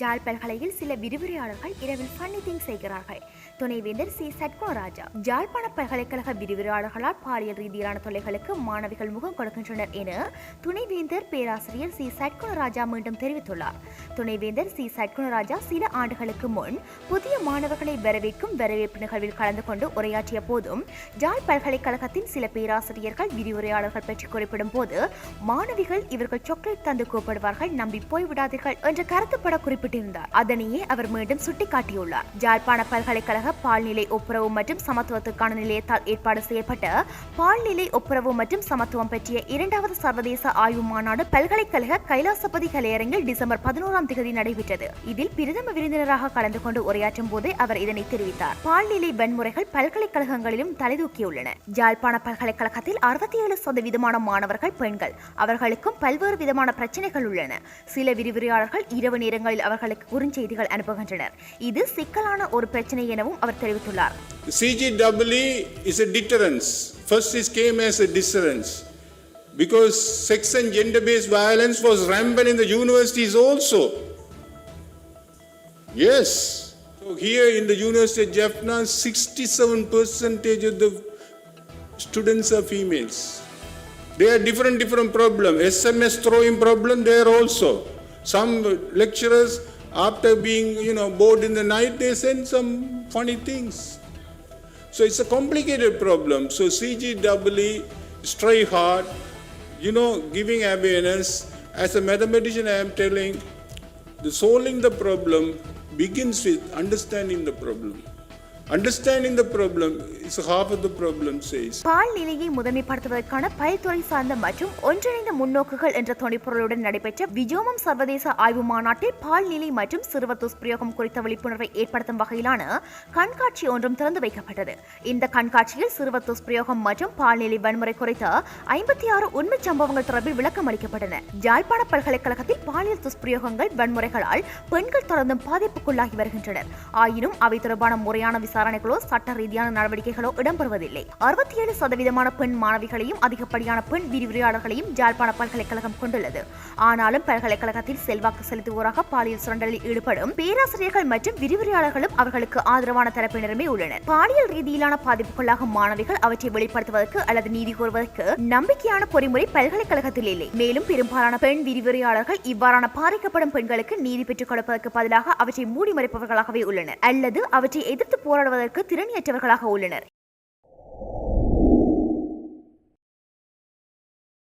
ஜாழ் பல்கலையில் சில விரிவுரையாளர்கள் இரவில் ஃபன்னி திங் செய்கிறார்கள். துணைவேந்தர் சி. சட்குணராஜா ஜாழ்ப்பாண பல்கலைக்கழக விரிவுரையாளர்களால் பாலியல் ரீதியிலான தொலைகளுக்கு மாணவிகள் முகம் கொடுக்கின்றனர் என துணைவேந்தர் பேராசிரியர் சி. சட்குணராஜா மீண்டும் தெரிவித்துள்ளார். துணைவேந்தர் சி. சட்குணராஜா சில ஆண்டுகளுக்கு முன் புதிய மாணவர்களை வரவேற்கும் வரவேற்பு நிகழ்வில் கலந்து கொண்டு உரையாற்றிய போதும் ஜாழ் பல்கலைக்கழகத்தின் சில பேராசிரியர்கள் விரிவுரையாளர்கள் பற்றி குறிப்பிடும் போது மாணவிகள் இவர்கள் சாக்லேட் தந்து கூப்பிடுவார்கள் நம்பி போய்விடாதீர்கள் என்ற கருத்துப்பட குறிப்பிட்டு குறிப்பிட்டிருந்தார். அதனையே அவர் மீண்டும் சுட்டிக்காட்டியுள்ளார். ஜாழ்ப்பாண பல்கலைக்கழக பால்நிலை ஒப்புரவு மற்றும் சமத்துவத்துக்கான நிலையத்தால் ஏற்பாடு செய்யப்பட்ட பால்நிலை ஒப்புரவு மற்றும் சமத்துவம் பற்றிய இரண்டாவது சர்வதேச ஆய்வு மாநாடு பல்கலைக்கழக கைலாசபதி கலையரங்கில் டிசம்பர் பதினோராம் தேதி நடைபெற்றது. இதில் பிரதம விருந்தினராக கலந்து கொண்டு உரையாற்றும் போதே அவர் இதனை தெரிவித்தார். பால்நிலை வன்முறைகள் பல்கலைக்கழகங்களிலும் தலைதூக்கியுள்ளன. ஜாழ்ப்பாண பல்கலைக்கழகத்தில் அறுபத்தி ஏழு சதவீதமான மாணவர்கள் பெண்கள். அவர்களுக்கும் பல்வேறு விதமான பிரச்சனைகள் உள்ளன. சில விரிவுரையாளர்கள் இரவு நேரங்களில் அவர் அவர்களுக்கு குறுஞ்செய்திகள் அனுப்புகின்றனர் இது சிக்கலான ஒரு பிரச்சனை எனவும் அவர் தெரிவித்துள்ளார் CGEE E is a deterrence. First it came as a deterrence. Because sex and gender-based violence was rampant in the universities also. Yes. So here in the University of Jaffna, 67 percentage of the students are females. They are different, different problem. SMS throwing problem there also. Some lecturers, after being, you know, bored in the night, they send some funny things. So it's a complicated problem. So CGEE, stray hard, you know, giving awareness. As a mathematician, I am telling, the solving the problem begins with understanding the problem. Understanding the problem is half of the problem chase பால் நிலையை முதன்மைப்படுத்துவதற்கான பல்துறை சார்ந்த மற்றும் ஒன்றிணைந்த முன்னோக்குகள் என்ற துணைப்பொருளுடன் நடைபெற்ற விஜோமம் சர்வதேச ஆய்வு மாநாட்டில் பால் நிலை மற்றும் சிறுவர் துஷ்பிரயோகம் குறித்த விழிப்புணர்வை ஏற்படுத்தும் வகையிலான கண்காட்சி ஒன்றும் திறந்து வைக்கப்பட்டது. இந்த கண்காட்சியில் சிறுவர் துஷ்பிரயோகம் மற்றும் பால்நிலை வன்முறை குறித்த ஐம்பத்தி ஆறு உண்மை சம்பவங்கள் தொடர்பில் விளக்கம் அளிக்கப்பட்டன. யாழ்ப்பாண பல்கலைக்கழகத்தில் பாலியல் துஷ்பிரயோகங்கள் வன்முறைகளால் பெண்கள் தொடர்ந்தும் பாதிப்புக்குள்ளாகி வருகின்றனர். ஆயினும் அவை தொடர்பான முறையான விசாரணைகளோ சட்ட ரீதியான நடவடிக்கைகளோ இடம்பெறுவதில்லை. அறுபத்தி ஏழு சதவீதமான பெண் மாணவிகளையும் அதிகப்படியான பெண் விரிவுரையாளர்களையும் ஜாழ்ப்பாண பல்கலைக்கழகம் கொண்டுள்ளது. ஆனாலும் பல்கலைக்கழகத்தில் செல்வாக்கு செலுத்துவோராக பாலியல் சுரண்டலில் ஈடுபடும் பேராசிரியர்கள் மற்றும் விரிவுரையாளர்களும் அவர்களுக்கு ஆதரவான தரப்பினருமே உள்ளனர். பாலியல் ரீதியிலான பாதிப்புக்குள்ளாகும் மாணவிகள் அவற்றை வெளிப்படுத்துவதற்கு அல்லது நீதி கோருவதற்கு நம்பிக்கையான பொறிமுறை பல்கலைக்கழகத்தில் இல்லை. மேலும் பெரும்பாலான பெண் விரிவுரையாளர்கள் இவ்வாறான பாதிக்கப்படும் பெண்களுக்கு நீதி பெற்றுக் கொடுப்பதற்கு பதிலாக அவற்றை மூடி மறைப்பவர்களாகவே உள்ளனர். அல்லது அவற்றை எதிர்த்து போராடுவதற்கு திறனியற்றவர்களாக உள்ளனர்.